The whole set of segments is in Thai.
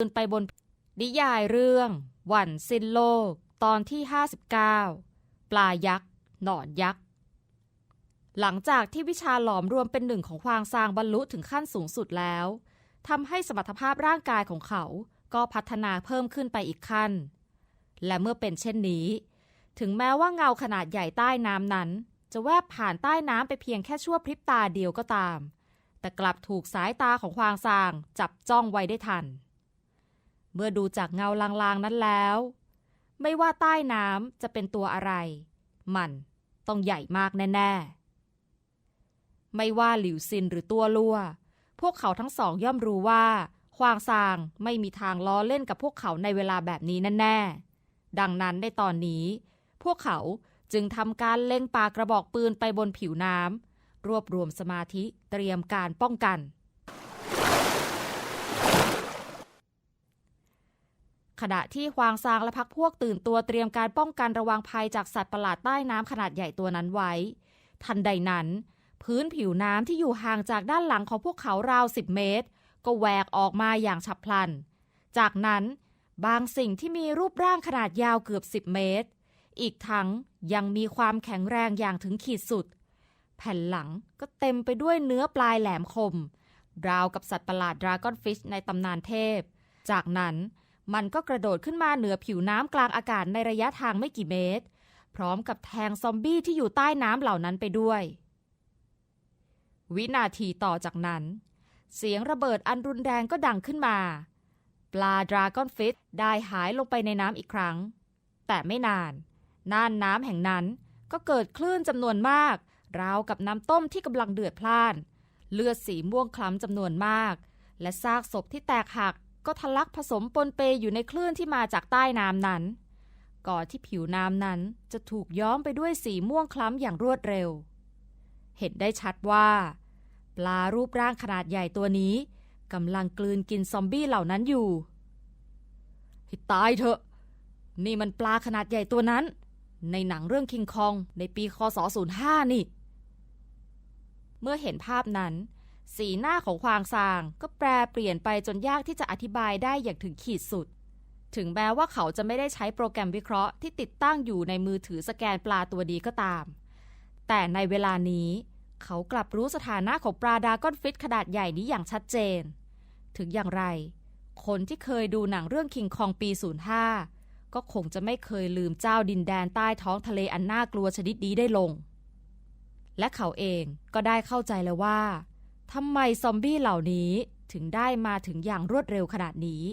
ปืนไปบนนิยายเรื่อง วันสิ้นโลก ตอนที่ 59 ปลายักษ์ หนอนยักษ์ หลังจากที่วิชาหลอมรวมเป็นหนึ่งของควางซางบรรลุถึงขั้นสูงสุดแล้วทำให้สมรรถภาพร่างกายของเขาก็พัฒนาเพิ่มขึ้นไปอีกขั้น และเมื่อเป็นเช่นนี้ ถึงแม้ว่าเงาขนาดใหญ่ใต้น้ำนั้น จะแวบผ่านใต้น้ำไปเพียงแค่ชั่วพริบตาเดียวก็ตาม แต่กลับถูกสายตาของควางซางจับจ้องไว้ได้ทัน เมื่อดูจากเงาลางๆนั้นแล้ว ไม่ว่าใต้น้ำจะเป็นตัวอะไร มันต้องใหญ่มากแน่ๆ ไม่ว่าหลิวซินหรือตัวลัวพวกเขาทั้งสองย่อมรู้ว่าควางซางไม่มีทางล้อเล่นกับพวกเขาในเวลาแบบนี้แน่ๆ ดังนั้นในตอนนี้ พวกเขาจึงทำการเล็งปากระบอกปืนไปบนผิวน้ำรวบรวมสมาธิเตรียมการป้องกัน ขณะที่ควางซางและพักพวกตื่นตัวเตรียมการป้องกันระวังภัยจากสัตว์ประหลาดใต้น้ำขนาดใหญ่ตัวนั้นไว้ ทันใดนั้น พื้นผิวน้ำที่อยู่ห่างจากด้านหลังของพวกเขาราวสิบเมตร ก็แหวกออกมาอย่างฉับพลัน จากนั้นบางสิ่งที่มีรูปร่างขนาดยาวเกือบ10เมตร อีกทั้งยังมีความแข็งแรงอย่างถึงขีดสุด แผ่นหลังก็เต็มไปด้วยเนื้อปลายแหลมคม ราวกับสัตว์ประหลาดดราก้อนฟิชในตำนานเทพ จากนั้น มันก็กระโดดขึ้นมาเหนือผิวน้ำกลางอากาศในระยะทางไม่กี่เมตร พร้อมกับแทงซอมบี้ที่อยู่ใต้น้ำเหล่านั้นไปด้วย วินาทีต่อจากนั้น เสียงระเบิดอันรุนแรงก็ดังขึ้นมา ปลาดราก้อนฟิชได้หายลงไปในน้ำอีกครั้ง แต่ไม่นาน น่านน้ำแห่งนั้นก็เกิดคลื่นจำนวนมาก ราวกับน้ำต้มที่กำลังเดือดพล่าน เลือดสีม่วงคล้ำจำนวนมาก และซากศพที่แตกหัก ก็ทะลักผสมปนเปอยู่ในคลื่นที่มาจากใต้น้ำนั้น ก่อนที่ผิวน้ำนั้นจะถูกย้อมไปด้วยสีม่วงคล้ำอย่างรวดเร็ว เห็นได้ชัดว่า ปลารูปร่างขนาดใหญ่ตัวนี้กำลังกลืนกินซอมบี้เหล่านั้นอยู่ให้ตายเถอะ นี่มันปลาขนาดใหญ่ตัวนั้น ในหนังเรื่องคิงคองในปีคศ 05 นี่ เมื่อเห็นภาพนั้น สีหน้าของควางซางก็แปรเปลี่ยนไปจนยากที่จะอธิบายได้อย่างถึงขีดสุด ถึงแม้ว่าเขาจะไม่ได้ใช้โปรแกรมวิเคราะห์ที่ติดตั้งอยู่ในมือถือสแกนปลาตัวดีก็ตาม แต่ในเวลานี้ เขากลับรู้สถานะของปลาดาก้อนฟิตขนาดใหญ่นี้อย่างชัดเจน ถึงอย่างไร คนที่เคยดูหนังเรื่องคิงคองปี 05 ก็คงจะไม่เคยลืมเจ้าดินแดนใต้ท้องทะเลอันน่ากลัวชนิดนี้ได้ลง และเขาเองก็ได้เข้าใจแล้วว่า ทำไมซอมบี้เหล่านี้ถึงได้มาถึงอย่างรวดเร็วขนาดนี้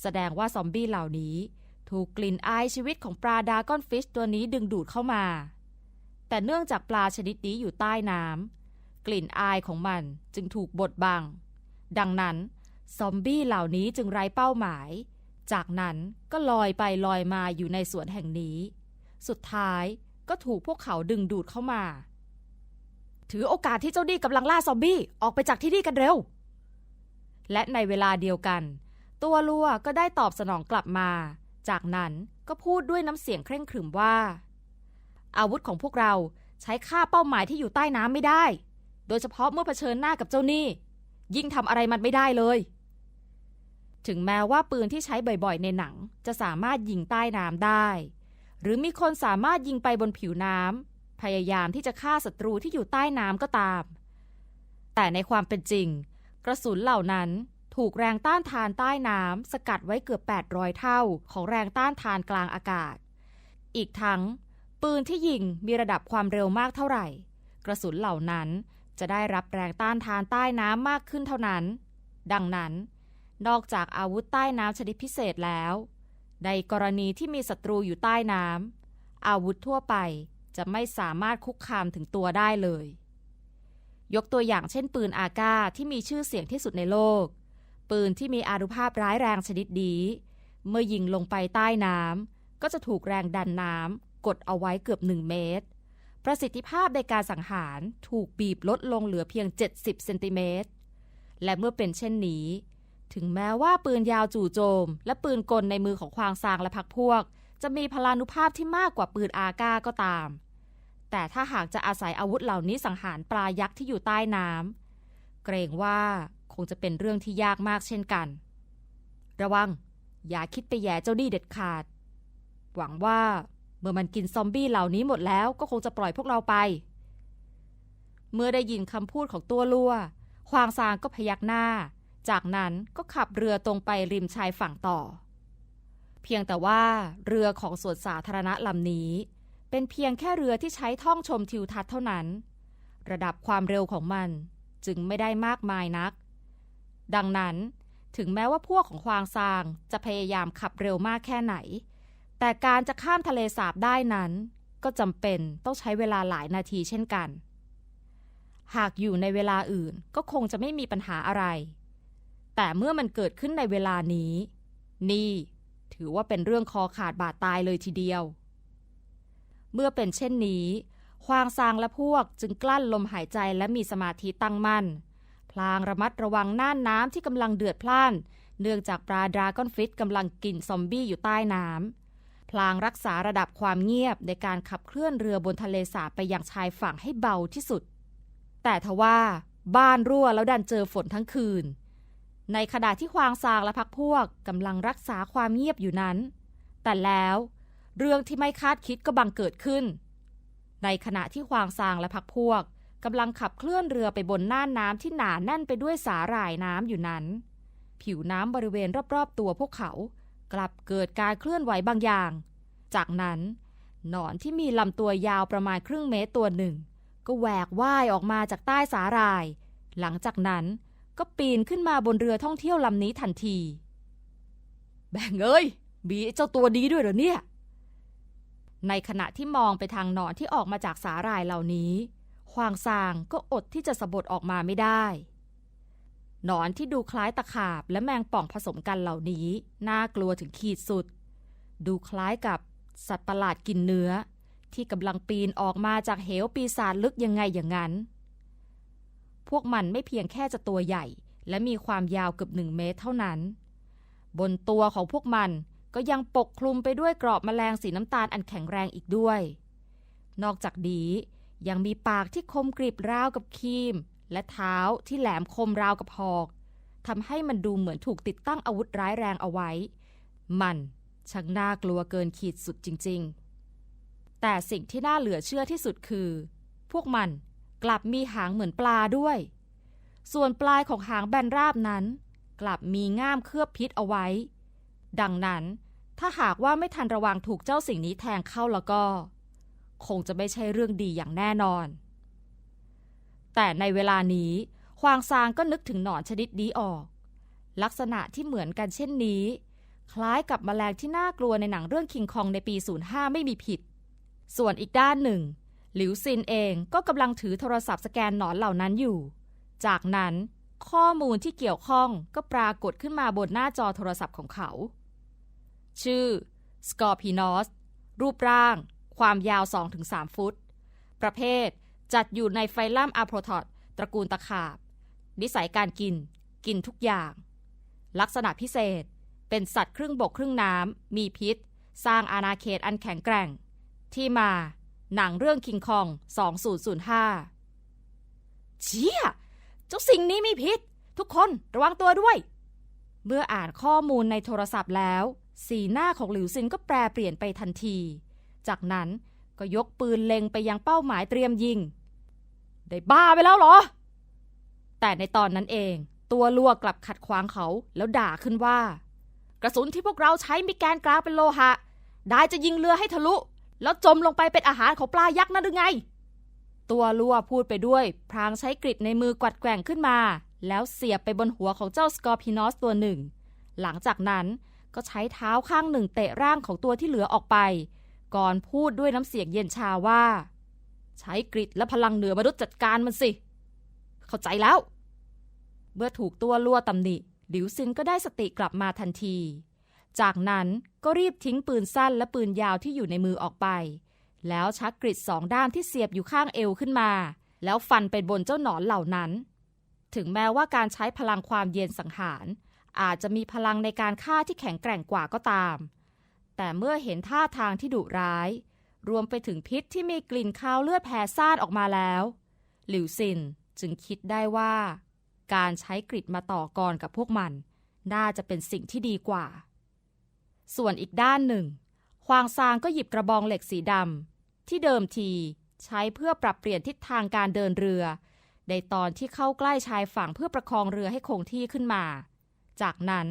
แสดงว่าซอมบี้เหล่านี้ ถูกกลิ่นอายชีวิตของปลาดากอนฟิชตัวนี้ดึงดูดเข้ามา แต่เนื่องจากปลาชนิดนี้อยู่ใต้น้ำกลิ่นอายของมันจึงถูกบดบัง ดังนั้น ซอมบี้เหล่านี้จึงไร้เป้าหมาย จากนั้นก็ลอยไปลอยมาอยู่ในสวนแห่งนี้ สุดท้ายก็ถูกพวกเขาดึงดูดเข้ามา ถือโอกาสที่เจ้าดี้กำลังล่าซอมบี้ออกไปจากที่นี่กันเร็ว และในเวลาเดียวกัน ตัวลัวก็ได้ตอบสนองกลับมา จากนั้นก็พูดด้วยน้ำเสียงเคร่งขรึมว่า อาวุธของพวกเราใช้ฆ่าเป้าหมายที่อยู่ใต้น้ำไม่ได้ โดยเฉพาะเมื่อเผชิญหน้ากับเจ้าหนี่ยิ่งทำอะไรมันไม่ได้เลย ถึงแม้ว่าปืนที่ใช้บ่อยๆ ในหนัง จะสามารถยิงใต้น้ำได้ หรือมีคนสามารถยิงไปบนผิวน้ำ พยายามที่จะฆ่าศัตรูที่อยู่ใต้น้ำก็ตาม แต่ในความเป็นจริง กระสุนเหล่านั้นถูกแรงต้านทานใต้น้ำสกัดไว้เกือบ 800 เท่าของแรงต้านทานกลางอากาศ อีกทั้ง ปืนที่ยิงมีระดับความเร็วมากเท่าไหร่ กระสุนเหล่านั้นจะได้รับแรงต้านทานใต้น้ำมากขึ้นเท่านั้น ดังนั้น นอกจากอาวุธใต้น้ำชนิดพิเศษแล้ว ในกรณีที่มีศัตรูอยู่ใต้น้ำอาวุธทั่วไป จะไม่สามารถคุกคามถึงตัวได้เลย ยกตัวอย่างเช่น ปืนอากาที่มีชื่อเสียงที่สุดในโลก ปืนที่มีอานุภาพร้ายแรงชนิดดีเมื่อยิงลงไปใต้น้ำก็จะถูกแรงดันน้ำกดเอาไว้เกือบหนึ่งเมตร ประสิทธิภาพในการสังหารถูกบีบลดลงเหลือเพียง 70เซนติเมตร และเมื่อเป็นเช่นนี้ ถึงแม้ว่าปืนยาวจู่โจม และปืนกลในมือของควางซางและพักพวก จะมีพลานุภาพที่มากกว่าปืนอากาก็ตาม แต่ถ้าหากจะอาศัยอาวุธเหล่านี้สังหารปลายักษ์ที่อยู่ใต้น้ำเกรงว่าคงจะเป็นเรื่องที่ยากมากเช่นกัน ระวัง อย่าคิดไปแย่เจ้านี่เด็ดขาด หวังว่าเมื่อมันกินซอมบี้เหล่านี้หมดแล้วก็คงจะปล่อยพวกเราไป เมื่อได้ยินคำพูดของตัวลัวควางซางก็พยักหน้า จากนั้นก็ขับเรือตรงไปริมชายฝั่งต่อ พียงแต่ว่าเรือของสวนสาธารณะลำนี้ เป็นเพียงแค่เรือที่ใช้ท่องชมทิวทัศน์เท่านั้น ระดับความเร็วของมันจึงไม่ได้มากมายนัก ดังนั้นถึงแม้ว่าพวกของควางซางจะพยายามขับเร็วมากแค่ไหน แต่การจะข้ามทะเลสาบได้นั้น ก็จำเป็นต้องใช้เวลาหลายนาทีเช่นกัน หากอยู่ในเวลาอื่นก็คงจะไม่มีปัญหาอะไร แต่เมื่อมันเกิดขึ้นในเวลานี้ นี่ ถือว่าเป็นเรื่องคอขาดบาดตายเลยทีเดียว เมื่อเป็นเช่นนี้ควางซางและพวกจึงกลั้นลมหายใจและมีสมาธิตั้งมั่น พลางระมัดระวังน่านน้ำที่กำลังเดือดพล่าน เนื่องจากปลาดราก้อนฟิตกำลังกินซอมบี้อยู่ใต้น้ำ พลางรักษาระดับความเงียบในการขับเคลื่อนเรือบนทะเลสาบไปยังชายฝั่งให้เบาที่สุด แต่ทว่าบ้านรั่วแล้วดันเจอฝนทั้งคืน ในขณะที่ควางซางและพักพวกกำลังรักษาความเงียบอยู่นั้น แต่แล้วเรื่องที่ไม่คาดคิดก็บังเกิดขึ้น ในขณะที่ควางซางและพักพวกกำลังขับเคลื่อนเรือไปบนน่านน้ำที่หนาแน่นไปด้วยสาหร่ายน้ำอยู่นั้น ผิวน้ำบริเวณรอบๆตัวพวกเขา กลับเกิดการเคลื่อนไหวบางอย่าง จากนั้นหนอนที่มีลำตัวยาวประมาณครึ่งเมตรตัวหนึ่ง ก็แหวกว่ายออกมาจากใต้สาหร่าย หลังจากนั้น ก็ปีนขึ้นมาบนเรือท่องเที่ยวลำนี้ทันที แบ่งเอ้ยมีเจ้าตัวนี้ด้วยเหรอเนี่ย ในขณะที่มองไปทางหนอนที่ออกมาจากสาหร่ายเหล่านี้ควางซางก็อดที่จะสะบดออกมาไม่ได้ หนอนที่ดูคล้ายตะขาบและแมงป่องผสมกันเหล่านี้ น่ากลัวถึงขีดสุด ดูคล้ายกับสัตว์ประหลาดกินเนื้อ ที่กำลังปีนออกมาจากเหวปีศาจลึกยังไงอย่างนั้น พวกมันไม่เพียงแค่จะตัวใหญ่ และมีความยาวเกือบหนึ่งเมตรเท่านั้น บนตัวของพวกมันก็ยังปกคลุมไปด้วยกราะแมลงสีน้ำตาลอันแข็งแรงอีกด้วย นอกจากนี้ยังมีปากที่คมกริบราวกับครีม และเท้าที่แหลมคมราวกับหอกทำให้มันดูเหมือนถูกติดตั้งอาวุธร้ายแรงเอาไว้ มันช่างน่ากลัวเกินขีดสุดจริง ๆ แต่สิ่งที่น่าเหลือเชื่อที่สุดคือ พวกมัน กลับมีหางเหมือนปลาด้วย ส่วนปลายของหางแบนราบนั้น กลับมีง่ามเคลือบพิษเอาไว้ ดังนั้นถ้าหากว่าไม่ทันระวังถูกเจ้าสิ่งนี้แทงเข้าแล้วก็ คงจะไม่ใช่เรื่องดีอย่างแน่นอน แต่ในเวลานี้ควางซางก็นึกถึงหนอนชนิดนี้ออก ลักษณะที่เหมือนกันเช่นนี้ คล้ายกับแมลงที่น่ากลัวในหนังเรื่องคิงคองในปี 05 ไม่มีผิด ส่วนอีกด้านหนึ่ง หลิวซินเองก็กำลังถือโทรศัพท์สแกนหนอนเหล่านั้นอยู่ จากนั้นข้อมูลที่เกี่ยวข้องก็ปรากฏขึ้นมาบนหน้าจอโทรศัพท์ของเขา ชื่อสกอร์พีนอสรูปร่าง ความยาว 2-3 ฟุต ประเภทจัดอยู่ในไฟลัมอะโพรทอดตระกูลตะขาบ นิสัยการกิน กินทุกอย่าง ลักษณะพิเศษ เป็นสัตว์ครึ่งบกครึ่งน้ำ มีพิษ สร้างอาณาเขตอันแข็งแกร่ง ที่มา หนังเรื่องคิงคอง 2005 เชี่ย เจ้าสิ่งนี้มีพิษ ทุกคนระวังตัวด้วย เมื่ออ่านข้อมูลในโทรศัพท์แล้ว สีหน้าของหลิวซินก็แปรเปลี่ยนไปทันที จากนั้นก็ยกปืนเล็งไปยังเป้าหมายเตรียมยิง ได้บ้าไปแล้วเหรอ แต่ในตอนนั้นเอง ตัวลัวกลับขัดขวางเขาแล้วด่าขึ้นว่า กระสุนที่พวกเราใช้มีแกนกลางเป็นโลหะ ได้จะยิงเรือให้ทะลุ แล้วจมลงไปเป็นอาหารของปลายักษ์นั่นหรือไง ตัวลัวพูดไปด้วย พรางใช้กริดในมือกวัดแกว่งขึ้นมา แล้วเสียบไปบนหัวของเจ้าสกอร์พินอสตัวหนึ่ง หลังจากนั้นก็ใช้เท้าข้างหนึ่งเตะร่างของตัวที่เหลือออกไป ก่อนพูดด้วยน้ำเสียงเย็นชาว่า ใช้กริดและพลังเหนือมนุษย์จัดการมันสิ เข้าใจแล้ว เมื่อถูกตัวลัวตำหนิหลิวซินก็ได้สติกลับมาทันที จากนั้นก็รีบทิ้งปืนสั้นและปืนยาวที่อยู่ในมือออกไป แล้วชักกริดสองด้ามที่เสียบอยู่ข้างเอวขึ้นมา แล้วฟันไปบนเจ้าหนอนเหล่านั้น ถึงแม้ว่าการใช้พลังความเย็นสังหาร อาจจะมีพลังในการฆ่าที่แข็งแกร่งกว่าก็ตาม แต่เมื่อเห็นท่าทางที่ดุร้าย รวมไปถึงพิษที่มีกลิ่นคาวเลือดแผ่ซ่านออกมาแล้ว หลิวซินจึงคิดได้ว่า การใช้กริดมาต่อกรกับพวกมัน น่าจะเป็นสิ่งที่ดีกว่า ส่วนอีกด้านหนึ่งควางซางก็หยิบกระบองเหล็กสีดำที่เดิมทีใช้เพื่อปรับเปลี่ยนทิศทางการเดินเรือ ในตอนที่เข้าใกล้ชายฝั่งเพื่อประคองเรือให้คงที่ขึ้นมา จากนั้น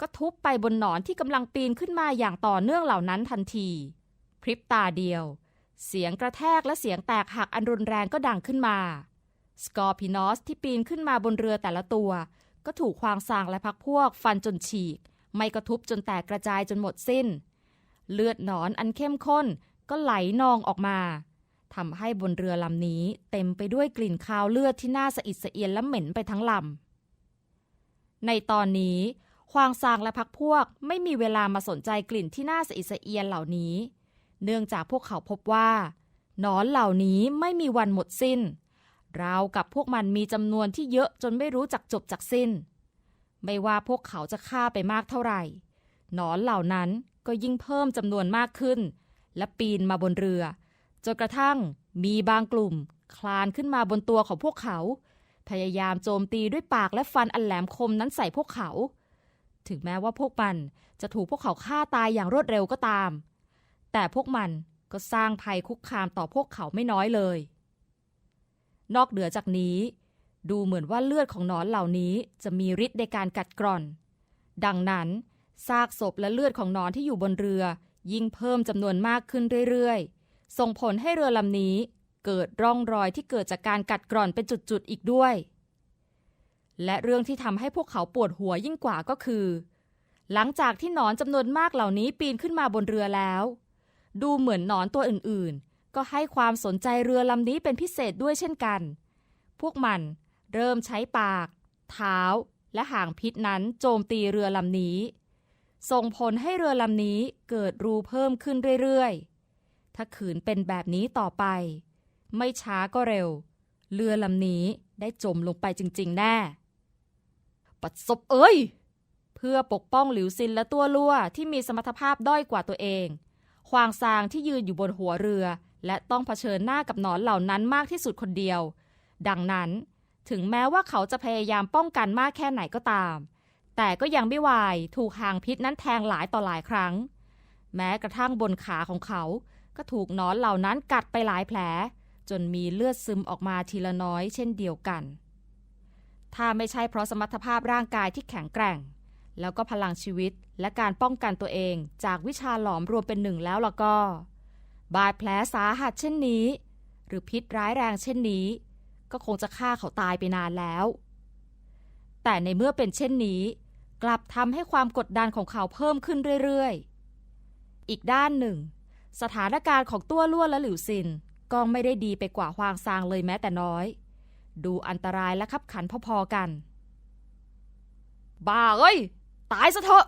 ก็ทุบไปบนหนอนที่กำลังปีนขึ้นมาอย่างต่อเนื่องเหล่านั้นทันที พริบตาเดียว เสียงกระแทกและเสียงแตกหักอันรุนแรงก็ดังขึ้นมาสกอร์พินอสที่ปีนขึ้นมาบนเรือแต่ละตัว ก็ถูกควางซางและพักพวกฟันจนฉีก ไม่กระทุบจนแตกกระจายจนหมดสิ้น เลือดหนอนอันเข้มข้นก็ไหลนองออกมาทำให้บนเรือลำนี้เต็มไปด้วยกลิ่นคาวเลือดที่น่าสะอิดสะเอียนและเหม็นไปทั้งลำในตอนนี้ควางซางและพักพวกไม่มีเวลามาสนใจกลิ่นที่น่าสะอิดสะเอียนเหล่านี้ เนื่องจากพวกเขาพบว่า หนอนเหล่านี้ไม่มีวันหมดสิ้นราวกับพวกมันมีจำนวนที่เยอะจนไม่รู้จักจบจักสิ้น ไม่ว่าพวกเขาจะฆ่าไปมากเท่าไหร่ หนอนเหล่านั้นก็ยิ่งเพิ่มจำนวนมากขึ้น และปีนมาบนเรือ จนกระทั่งมีบางกลุ่ม คลานขึ้นมาบนตัวของพวกเขา พยายามโจมตีด้วยปากและฟันอันแหลมคมนั้นใส่พวกเขา ถึงแม้ว่าพวกมันจะถูกพวกเขาฆ่าตายอย่างรวดเร็วก็ตาม แต่พวกมันก็สร้างภัยคุกคามต่อพวกเขาไม่น้อยเลย นอกเหนือจากนี้ ดูเหมือนว่าเลือดของหนอนเหล่านี้จะมีฤทธิ์ในการกัดกร่อน ดังนั้นซากศพและเลือดของหนอนที่อยู่บนเรือ ยิ่งเพิ่มจำนวนมากขึ้นเรื่อยๆ ส่งผลให้เรือลำนี้เกิดร่องรอยที่เกิดจากการกัดกร่อนเป็นจุดๆอีกด้วย และเรื่องที่ทำให้พวกเขาปวดหัวยิ่งกว่าก็คือ หลังจากที่หนอนจำนวนมากเหล่านี้ปีนขึ้นมาบนเรือแล้ว ดูเหมือนหนอนตัวอื่นๆ ก็ให้ความสนใจเรือลำนี้เป็นพิเศษด้วยเช่นกัน พวกมัน เริ่มใช้ปาก เท้า และหางพิษนั้นโจมตีเรือลำนี้ ส่งผลให้เรือลำนี้เกิดรูเพิ่มขึ้นเรื่อยๆ ถ้าขืนเป็นแบบนี้ต่อไป ไม่ช้าก็เร็ว เรือลำนี้ได้จมลงไปจริงๆ แน่ ปัดศพเอ้ย เพื่อปกป้องหลิวซินและตัวลั่วที่มีสมรรถภาพด้อยกว่าตัวเองควางซางที่ยืนอยู่บนหัวเรือ และต้องเผชิญหน้ากับหนอนเหล่านั้นมากที่สุดคนเดียว ดังนั้น ถึงแม้ว่าเขาจะพยายามป้องกันมากแค่ไหนก็ตาม แต่ก็ยังไม่วายถูกหางพิษนั้นแทงหลายต่อหลายครั้ง แม้กระทั่งบนขาของเขา ก็ถูกนอนเหล่านั้นกัดไปหลายแผล จนมีเลือดซึมออกมาทีละน้อยเช่นเดียวกัน ถ้าไม่ใช่เพราะสมรรถภาพร่างกายที่แข็งแกร่ง แล้วก็พลังชีวิตและการป้องกันตัวเองจากวิชาหลอมรวมเป็นหนึ่งแล้วล่ะก็ บาดแผลสาหัสเช่นนี้ หรือพิษร้ายแรงเช่นนี้ ก็คงจะฆ่าเขาตายไปนานแล้ว แต่ในเมื่อเป็นเช่นนี้ กลับทำให้ความกดดันของเขาเพิ่มขึ้นเรื่อยๆ อีกด้านหนึ่ง สถานการณ์ของตัวล่วนและหลิวซินก็ไม่ได้ดีไปกว่าฮวางซางเลยแม้แต่น้อย ดูอันตรายและขับขันพอๆกัน บ้าเอ้ย ตายซะเถอะ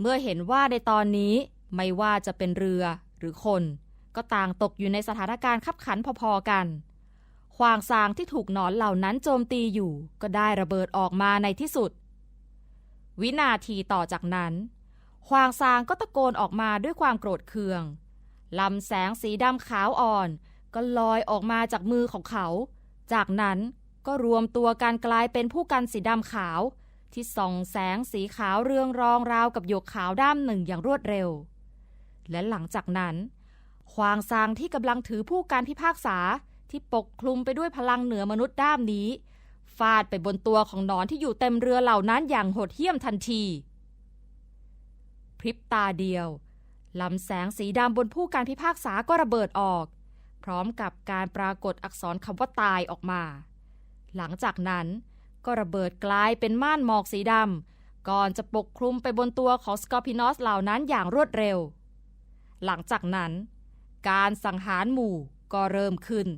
เมื่อเห็นว่าในตอนนี้ไม่ว่าจะเป็นเรือหรือคน ก็ต่างตกอยู่ในสถานการณ์ขับขันพอๆกัน ควางซางที่ถูกหนอนเหล่านั้นโจมตีอยู่ ก็ได้ระเบิดออกมาในที่สุด วินาทีต่อจากนั้นควางซางก็ตะโกนออกมาด้วยความโกรธเคืองลำแสงสีดำขาวอ่อน ก็ลอยออกมาจากมือของเขา จากนั้นก็รวมตัวกันกลายเป็นผู้กันสีดำขาว ที่ส่องแสงสีขาวเรืองรองราวกับหยกขาวด้ามหนึ่งอย่างรวดเร็ว และหลังจากนั้นควางซางที่กำลังถือผู้การพิพากษา ที่ปกคลุมไปด้วยพลังเหนือมนุษย์ด้ามนี้ ฟาดไปบนตัวของนอนที่อยู่เต็มเรือเหล่านั้นอย่างโหดเหี้ยมทันที พริบตาเดียวลำแสงสีดำบนผู้การพิพากษาก็ระเบิดออก พร้อมกับการปรากฏอักษรคำว่าตายออกมา หลังจากนั้นก็ระเบิดกลายเป็นม่านหมอกสีดำก่อนจะปกคลุมไปบนตัวของสกอร์พินอสเหล่านั้นอย่างรวดเร็ว หลังจากนั้น การสังหารหมู่ก็เริ่มขึ้น